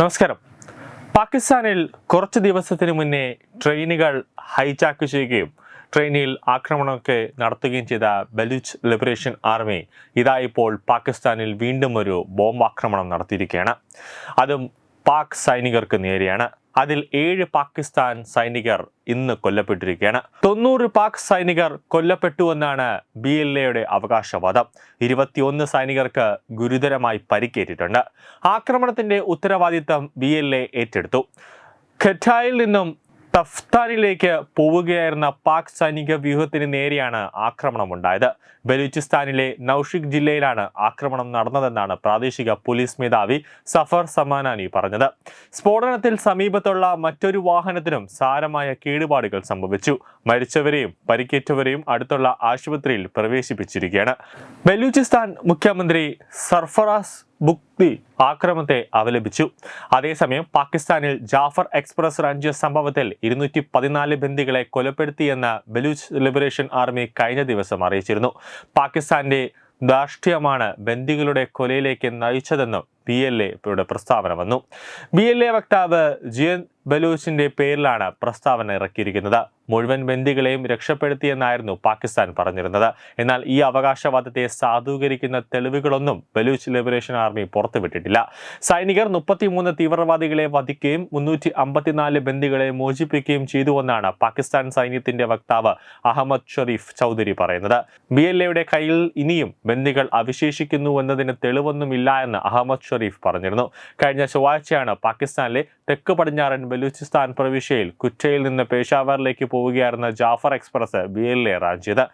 നമസ്കാരം. പാകിസ്ഥാനിൽ കുറച്ച് ദിവസത്തിന് മുന്നേ ട്രെയിനുകൾ ഹൈജാക്ക് ചെയ്യുകയും ട്രെയിനിൽ ആക്രമണമൊക്കെ നടത്തുകയും ചെയ്ത ബലൂച്ച് ലിബറേഷൻ ആർമി ഇതാ ഇപ്പോൾ പാകിസ്ഥാനിൽ വീണ്ടും ഒരു ബോംബാക്രമണം നടത്തിയിരിക്കുകയാണ്. അതും പാക് സൈനികർക്ക് നേരെയാണ്. അതിൽ ഏഴ് പാകിസ്ഥാൻ സൈനികർ ഇന്ന് കൊല്ലപ്പെട്ടിരിക്കുകയാണ്. തൊണ്ണൂറ് പാക് സൈനികർ കൊല്ലപ്പെട്ടുവെന്നാണ് ബി എൽ എയുടെ അവകാശവാദം. ഇരുപത്തിയൊന്ന് സൈനികർക്ക് ഗുരുതരമായി പരിക്കേറ്റിട്ടുണ്ട്. ആക്രമണത്തിന്റെ ഉത്തരവാദിത്തം ബി എൽ എ ഏറ്റെടുത്തു. ഖറ്റായിൽ നിന്നും തഫ്താനിലേക്ക് പോവുകയായിരുന്ന പാക് സൈനിക വ്യൂഹത്തിന് നേരെയാണ് ആക്രമണമുണ്ടായത്. ബലൂചിസ്ഥാനിലെ നൌഷിക് ജില്ലയിലാണ് ആക്രമണം നടന്നതെന്നാണ് പ്രാദേശിക പോലീസ് മേധാവി സഫർ സമാനാനി പറഞ്ഞത്. സ്ഫോടനത്തിൽ സമീപത്തുള്ള മറ്റൊരു വാഹനത്തിനും സാരമായ കേടുപാടുകൾ സംഭവിച്ചു. മരിച്ചവരെയും പരിക്കേറ്റവരെയും അടുത്തുള്ള ആശുപത്രിയിൽ പ്രവേശിപ്പിച്ചിരിക്കുകയാണ്. ബലൂചിസ്ഥാൻ മുഖ്യമന്ത്രി സർഫറാസ് ബുക്തി ആക്രമത്തെ അപലപിച്ചു. അതേസമയം പാകിസ്ഥാനിൽ ജാഫർ എക്സ്പ്രസ് റഞ്ച് സംഭവത്തിൽ ഇരുന്നൂറ്റി പതിനാല് ബന്ദികളെ കൊലപ്പെടുത്തിയെന്ന് ബലൂച്ച് ലിബറേഷൻ ആർമി കഴിഞ്ഞ ദിവസം അറിയിച്ചിരുന്നു. പാകിസ്ഥാന്റെ ധാർഷ്ട്യമാണ് ബന്ദികളുടെ കൊലയിലേക്ക് നയിച്ചതെന്നും ബി എൽ എയുടെ പ്രസ്താവന വന്നു. ബി എൽ എ വക്താവ് ജിയൻ ബലൂച്ചിന്റെ പേരിലാണ് പ്രസ്താവന ഇറക്കിയിരിക്കുന്നത്. മുഴുവൻ ബന്ദികളെയും രക്ഷപ്പെടുത്തിയെന്നായിരുന്നു പാകിസ്ഥാൻ പറഞ്ഞിരുന്നത്. എന്നാൽ ഈ അവകാശവാദത്തെ സാധൂകരിക്കുന്ന തെളിവുകളൊന്നും ബലൂച്ച് ലിബറേഷൻ ആർമി പുറത്തുവിട്ടിട്ടില്ല. സൈനികർ മുപ്പത്തിമൂന്ന് തീവ്രവാദികളെ വധിക്കുകയും മുന്നൂറ്റി അമ്പത്തിനാല് ബന്ദികളെ മോചിപ്പിക്കുകയും ചെയ്തുവെന്നാണ് പാകിസ്ഥാൻ സൈന്യത്തിന്റെ വക്താവ് അഹമ്മദ് ഷെറീഫ് ചൗധരി പറയുന്നത്. ബി എൽ എയുടെ കയ്യിൽ ഇനിയും ബന്ദികൾ അവശേഷിക്കുന്നു എന്നതിന് തെളിവൊന്നുമില്ല എന്ന് അഹമ്മദ് ഷെറീഫ് പറഞ്ഞിരുന്നു. കഴിഞ്ഞ ചൊവ്വാഴ്ചയാണ് പാകിസ്ഥാനിലെ തെക്ക് പടിഞ്ഞാറൻ ബലൂചിസ്ഥാൻ പ്രവിശ്യയിൽ കുറ്റയിൽ നിന്ന് പേഷാവറിലേക്ക് പോവുകയായിരുന്ന Jaffar express B L A റാഞ്ചിയത്.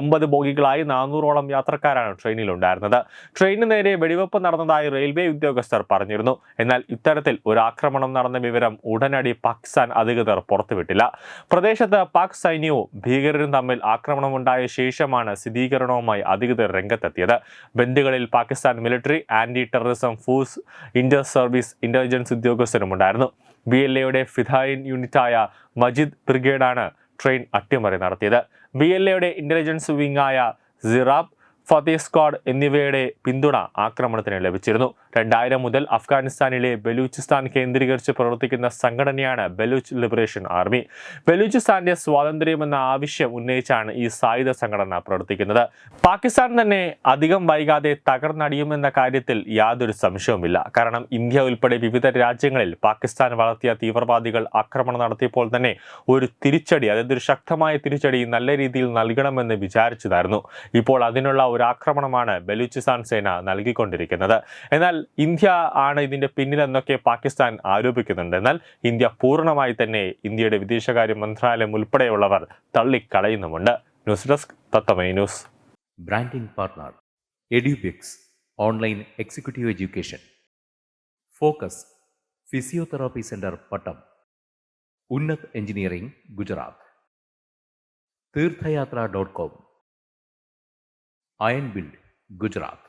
ഒമ്പത് ബോഗികളായി നാനൂറോളം യാത്രക്കാരാണ് ട്രെയിനിൽ ഉണ്ടായിരുന്നത് ട്രെയിനിന് നേരെ വെടിവെപ്പ് നടന്നതായി റെയിൽവേ ഉദ്യോഗസ്ഥർ പറഞ്ഞിരുന്നു. എന്നാൽ ഇത്തരത്തിൽ ഒരു ആക്രമണം നടന്ന വിവരം ഉടനടി പാകിസ്ഥാൻ അധികൃതർ പുറത്തുവിട്ടില്ല. പ്രദേശത്ത് പാക് സൈന്യവും ഭീകരരും തമ്മിൽ ആക്രമണമുണ്ടായ ശേഷമാണ് സ്ഥിരീകരണവുമായി അധികൃതർ രംഗത്തെത്തിയത്. ബന്ദികളിൽ Pakistan military anti terrorism force inter service intelligence ഉദ്യോഗസ്ഥരുമുണ്ടായിരുന്നു. B L എയുടെ ഫിദായിൻ യൂണിറ്റായ മജിദ് ബ്രിഗേഡാണ് ട്രെയിൻ അട്ടിമറി നടത്തിയത്. ബി എൽ എയുടെ ഇന്റലിജൻസ് വിങ്ങായ സിറാബ് ഫതേ സ്ക്വാഡ് എന്നിവയുടെ പിന്തുണ ആക്രമണത്തിന് ലഭിച്ചിരുന്നു. രണ്ടായിരം മുതൽ അഫ്ഗാനിസ്ഥാനിലെ ബലൂചിസ്ഥാൻ കേന്ദ്രീകരിച്ച് പ്രവർത്തിക്കുന്ന സംഘടനയാണ് ബലൂച്ച് ലിബറേഷൻ ആർമി. ബലൂചിസ്ഥാന്റെ സ്വാതന്ത്ര്യമെന്ന ആവശ്യം ഉന്നയിച്ചാണ് ഈ സായുധ സംഘടന പ്രവർത്തിക്കുന്നത്. പാകിസ്ഥാൻ തന്നെ അധികം വൈകാതെ തകർന്നടിയുമെന്ന കാര്യത്തിൽ യാതൊരു സംശയവുമില്ല. കാരണം ഇന്ത്യ ഉൾപ്പെടെ വിവിധ രാജ്യങ്ങളിൽ പാകിസ്ഥാൻ വളർത്തിയ തീവ്രവാദികൾ ആക്രമണം നടത്തിയപ്പോൾ തന്നെ ഒരു തിരിച്ചടി അതായത് ഒരു ശക്തമായ തിരിച്ചടി നല്ല രീതിയിൽ നൽകണമെന്ന് വിചാരിച്ചതായിരുന്നു. ഇപ്പോൾ അതിനുള്ള ഒരു ആക്രമണമാണ് ബലൂചിസ്ഥാൻ സേന നൽകിക്കൊണ്ടിരിക്കുന്നത്. എന്നാൽ ഇന്ത്യ ആണ് ഇതിന്റെ പിന്നിലെന്നൊക്കെ പാകിസ്ഥാൻ ആരോപിക്കുന്നുണ്ട്. എന്നാൽ ഇന്ത്യ പൂർണമായി തന്നെ ഇന്ത്യയുടെ വിദേശകാര്യ മന്ത്രാലയം ഉൾപ്പെടെയുള്ളവർ തള്ളിക്കളയുന്നുമുണ്ട്. News desk തത്തമൈ news. Branding partner Edubix online executive education focus physiotherapy centre Pattom Unnath engineering Gujarat തീർത്ഥയാത്ര dot com iron build Gujarat